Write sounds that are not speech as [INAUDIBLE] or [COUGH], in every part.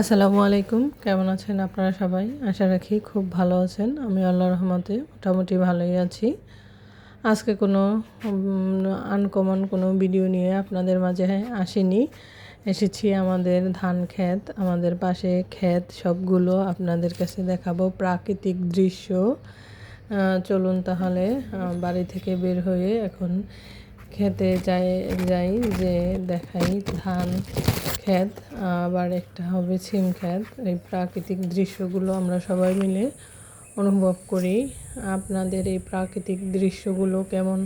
আসসালামু আলাইকুম। কেমন আছেন আপনারা সবাই? আশা রাখি খুব ভালো আছেন। আমি আল্লাহ রহমতে মোটামুটি ভালোই আছি। আজকে কোনো আনকমন কোনো ভিডিও নিয়ে আপনাদের মাঝে আসিনি। এসেছি আমাদের ধান ক্ষেত, আমাদের পাশে ক্ষেত, সবগুলো আপনাদের কাছে দেখাবো প্রাকৃতিক দৃশ্য। চলুন তাহলে বাড়ি থেকে বের হয়ে এখন খেতে যাই যাই যে দেখাই ধান ক্ষেত, আবার একটা হবে সিম ক্ষেত। এই প্রাকৃতিক দৃশ্যগুলো আমরা সবাই মিলে অনুভব করি। আপনাদের এই প্রাকৃতিক দৃশ্যগুলো কেমন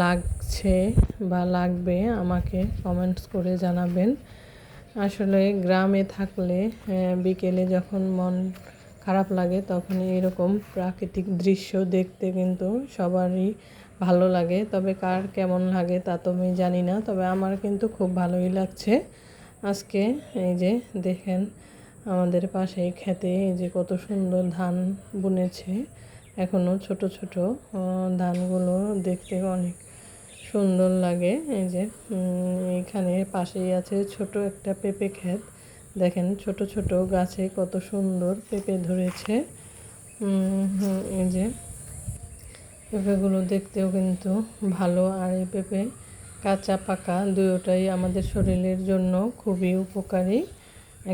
লাগছে বা লাগবে আমাকে কমেন্টস করে জানাবেন। আসলে গ্রামে থাকলে বিকেলে যখন মন খারাপ লাগে তখন এরকম প্রাকৃতিক দৃশ্য দেখতে কিন্তু সবারই ভালো লাগে। তবে কার কেমন লাগে তা তো আমি জানি না, তবে আমার কিন্তু খুব ভালোই লাগছে। আজকে এই যে দেখেন, আমাদের পাশেই খেতে এই যে কত সুন্দর ধান বুনেছে। এখনও ছোট ছোট ধানগুলো দেখতে অনেক সুন্দর লাগে। এই যে এখানে পাশেই আছে ছোট একটা পেঁপে ক্ষেত। দেখেন ছোট ছোট গাছে কত সুন্দর পেঁপে ধরেছে। এই যে পেঁপেগুলো দেখতেও কিন্তু ভালো, আর এই পেঁপে কাঁচা পাকা দুটোটাই আমাদের শরীরের জন্য খুবই উপকারী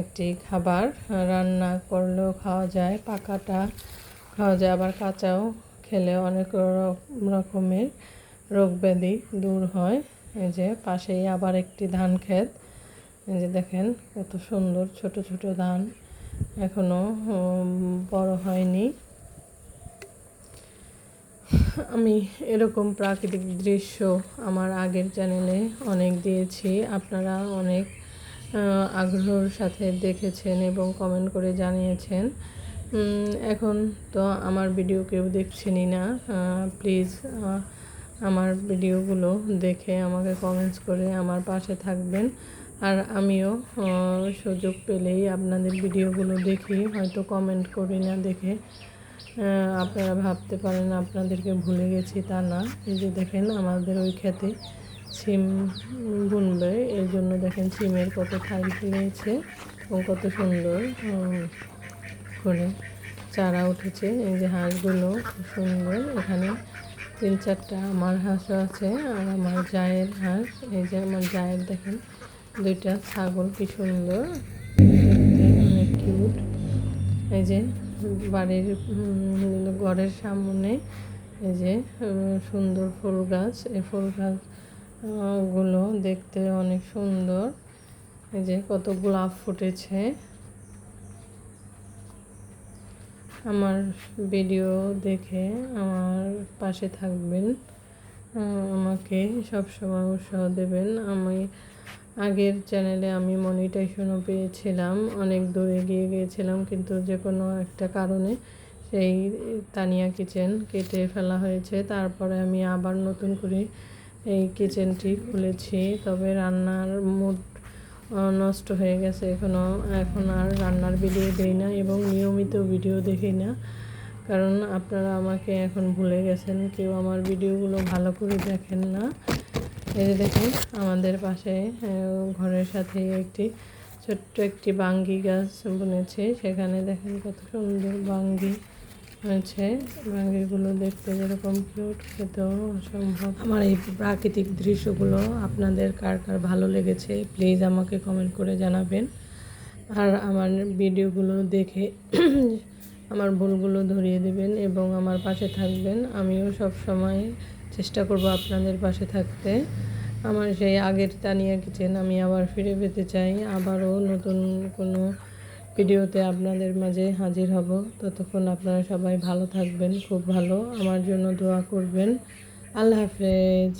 একটি খাবার। রান্না করলেও খাওয়া যায়, পাকাটা খাওয়া যায়, আবার কাঁচাও খেলে অনেক রকমের রোগ ব্যাধি দূর হয়। এই যে পাশেই আবার একটি ধান ক্ষেত যে দেখেন, কত সুন্দর ছোট ছোট ধান এখনও বড় হয়নি। আমি এরকম প্রাকৃতিক দৃশ্য আমার আগের চ্যানেলে অনেক দিয়েছি। আপনারা অনেক আগ্রহর সাথে দেখেছেন এবং কমেন্ট করে জানিয়েছেন। এখন তো আমার ভিডিও কেউ দেখছেনই না। প্লিজ আমার ভিডিওগুলো দেখে আমাকে কমেন্টস করে আমার পাশে থাকবেন। আর আমিও সুযোগ পেলেই আপনাদের ভিডিওগুলো দেখি, হয়তো কমেন্ট করি না দেখে। আপনারা ভাবতে পারেন আপনাদেরকে ভুলে গেছি তা না। এই যে দেখেন আমাদের ওই খেতে সিম বুনবে এই জন্য দেখেন সিমের কত থাই ফেলেছে এবং কত সুন্দর করে চারা উঠেছে। এই যে হাঁসগুলো খুব সুন্দর এখানে। তিন চারটা আমার হাঁসও আছে আর আমার জায়ের হাঁস, এই যে আমার জায়ের দেখেন, দুইটা ছাগল কি সুন্দর অনেক কিউট। এই যে বাড়ির ঘরের সামনে, এই যে সুন্দর ফুল গাছ, এই ফুল গাছগুলো দেখতে অনেক সুন্দর। এই যে কত গোলাপ ফুটেছে। আমার ভিডিও দেখে আমার পাশে থাকবেন। আমাকে সবসময় উৎসাহ দেবেন। আমি আগের চ্যানেলে আমি মনিটাইজেশনও পেয়েছিলাম, অনেক দূরে গিয়ে গিয়েছিলাম, কিন্তু যে কোনো একটা কারণে সেই তানিয়া কিচেন কেটে ফেলা হয়েছে। তারপরে আমি আবার নতুন করে এই কিচেনটি খুলেছি। তবে রান্নার নষ্ট হয়ে গেছে। এখনও এখন আর রান্নার ভিডিও দেই না এবং নিয়মিত ভিডিও দেখি না। কারণ আপনারা আমাকে এখন ভুলে গেছেন, কেউ আমার ভিডিওগুলো ভালো করে দেখেন না। এই যে দেখুন, আমাদের পাশে ঘরের সাথে একটি ছোট্ট একটি বাঙ্গি গাছ বুনেছে। সেখানে দেখেন কত সুন্দর বাঙ্গি। হয়েছে বাঙ্গিগুলো দেখতে যেরকম কিউট খেতেও অসম্ভব। আমার এই প্রাকৃতিক দৃশ্যগুলো আপনাদের কার কার ভালো লেগেছে প্লিজ আমাকে কমেন্ট করে জানাবেন। আর আমার ভিডিওগুলো দেখে [CLEARS THROAT] আমার ভুলগুলো ধরিয়ে দেবেন এবং আমার পাশে থাকবেন। আমিও সব সময় চেষ্টা করব আপনাদের পাশে থাকতে। আমার সেই আগের তানিয়া কিচেন আমি আবার ফিরে পেতে চাই। আবারও নতুন কোনো ভিডিওতে আপনাদের মাঝে হাজির হব। ততক্ষণ আপনারা সবাই ভালো থাকবেন, খুব ভালো। আমার জন্য দোয়া করবেন। আল্লাহ হাফেজ।